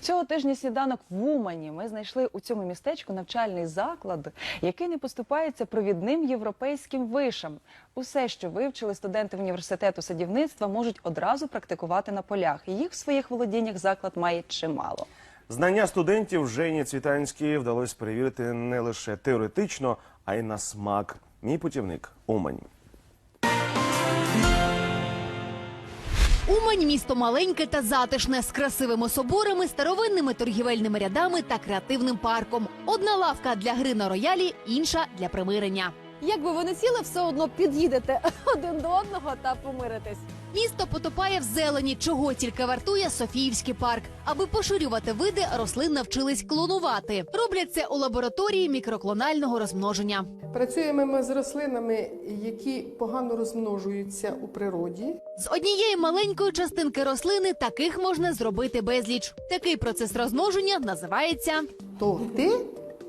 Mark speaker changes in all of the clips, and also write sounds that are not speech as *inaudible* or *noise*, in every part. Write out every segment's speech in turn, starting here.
Speaker 1: Цього тижня сніданок в Умані ми знайшли у цьому містечку навчальний заклад, який не поступається провідним європейським вишам. Усе, що вивчили студенти університету садівництва, можуть одразу практикувати на полях. Їх в своїх володіннях заклад має чимало.
Speaker 2: Знання студентів Жені Цвітанській вдалося перевірити не лише теоретично, а й на смак. Мій путівник Умань.
Speaker 3: Умань місто маленьке та затишне з красивими соборами, старовинними торгівельними рядами та креативним парком. Одна лавка для гри на роялі, інша для примирення.
Speaker 4: Якби ви не сіли, все одно під'їдете *laughs* один до одного та помиритесь.
Speaker 3: Місто потопає в зелені, чого тільки вартує Софіївський парк. Аби поширювати види, рослин навчились клонувати. Роблять це у лабораторії мікроклонального розмноження.
Speaker 5: Працюємо ми з рослинами, які погано розмножуються у природі.
Speaker 3: З однієї маленької частинки рослини таких можна зробити безліч. Такий процес розмноження називається
Speaker 5: То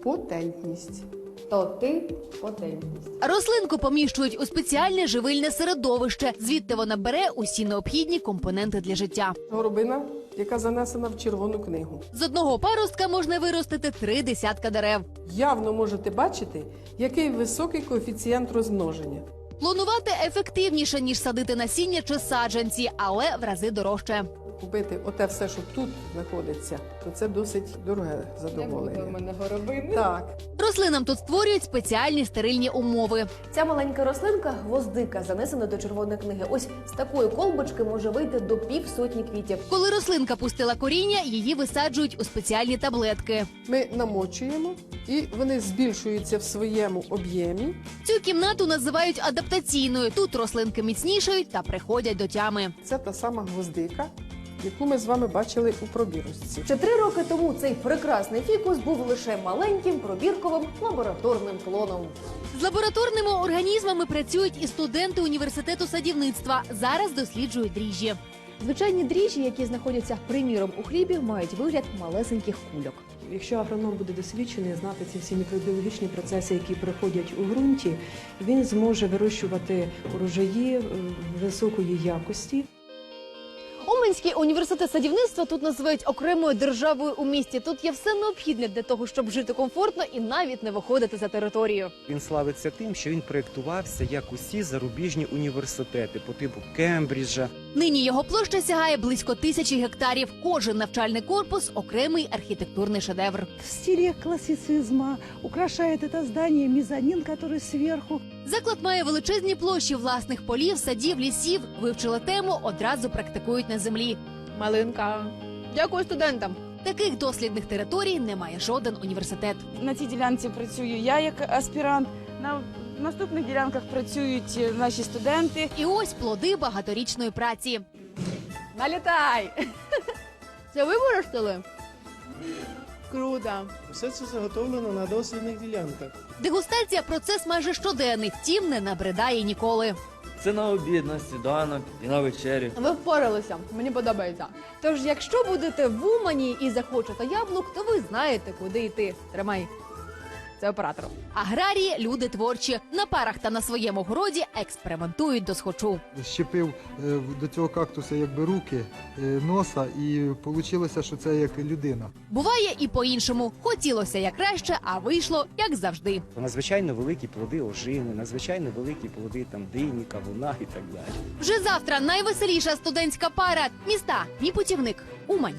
Speaker 5: потентність.
Speaker 4: То ти потенційність.
Speaker 3: Рослинку поміщують у спеціальне живильне середовище. Звідти вона бере усі необхідні компоненти для життя.
Speaker 5: Горобина, яка занесена в червону книгу.
Speaker 3: З одного паростка можна виростити три десятка дерев.
Speaker 5: Явно можете бачити, який високий коефіцієнт розмноження.
Speaker 3: Клонувати ефективніше ніж садити насіння чи саджанці, але в рази дорожче.
Speaker 5: Купити оте все, що тут знаходиться, то це досить дороге задоволення.
Speaker 4: мене горобини.
Speaker 5: Так,
Speaker 3: Рослинам тут створюють спеціальні стерильні умови.
Speaker 4: Ця маленька рослинка гвоздика занесена до червоної книги. Ось з такої колбочки може вийти до півсотні квітів.
Speaker 3: Коли рослинка пустила коріння, її висаджують у спеціальні таблетки.
Speaker 5: ми намочуємо і вони збільшуються в своєму об'ємі.
Speaker 3: Цю кімнату називають адаптаційною. Тут рослинки міцнішають та приходять до тями.
Speaker 5: Це та сама гвоздика, яку ми з вами бачили у пробірочці.
Speaker 4: Ще три роки тому цей прекрасний фікус був лише маленьким пробірковим лабораторним клоном.
Speaker 3: З лабораторними організмами працюють і студенти університету садівництва. Зараз досліджують дріжджі.
Speaker 4: Звичайні дріжджі, які знаходяться приміром у хлібі, мають вигляд малесеньких кульок.
Speaker 6: Якщо агроном буде досвідчений, знати ці всі мікробіологічні процеси, які проходять у ґрунті, він зможе вирощувати урожаї е, високої якості.
Speaker 4: Уманський університет садівництва тут називають окремою державою у місті. Тут є все необхідне для того, щоб жити комфортно і навіть не виходити за територію.
Speaker 7: Він славиться тим, що він проєктувався як усі зарубіжні університети по типу Кембриджа.
Speaker 3: Нині його площа сягає близько тисячі гектарів. Кожен навчальний корпус окремий архітектурний шедевр.
Speaker 8: в стиле классицизма. Украшает это здание мезонин, который сверху.
Speaker 3: Заклад має величезні площі власних полів, садів, лісів. Вивчили тему, одразу практикують на землі.
Speaker 4: Малинка. Дякую студентам.
Speaker 3: Таких дослідних територій не має жоден університет.
Speaker 9: На цій ділянці працюю я як аспірант. На наступних ділянках працюють е, наші студенти.
Speaker 3: І ось плоди багаторічної праці.
Speaker 4: Налітай! *laughs* Це ви виростили? Круто.
Speaker 10: Все це заготовлено на дослідних ділянках.
Speaker 3: Дегустація процес майже щоденний, втім не набридає ніколи.
Speaker 11: Це на обід, на сніданок і на вечерю.
Speaker 4: Ви впоралися. Мені подобається. Тож, якщо будете в Умані і захочете яблук, то ви знаєте, куди йти. Тримай. Це оператор.
Speaker 3: Аграрії люди творчі на парах та на своєму городі експериментують до схочу.
Speaker 12: щепив е, до цього кактуса якби руки, е, носа, і вийшло, що це як людина.
Speaker 3: Буває і по-іншому. Хотілося як краще, а вийшло як завжди.
Speaker 7: Надзвичайно великі плоди ожини, надзвичайно великі плоди там дині, кавуна і так далі.
Speaker 3: Вже завтра найвеселіша студентська пара міста. Мій путівник Умань.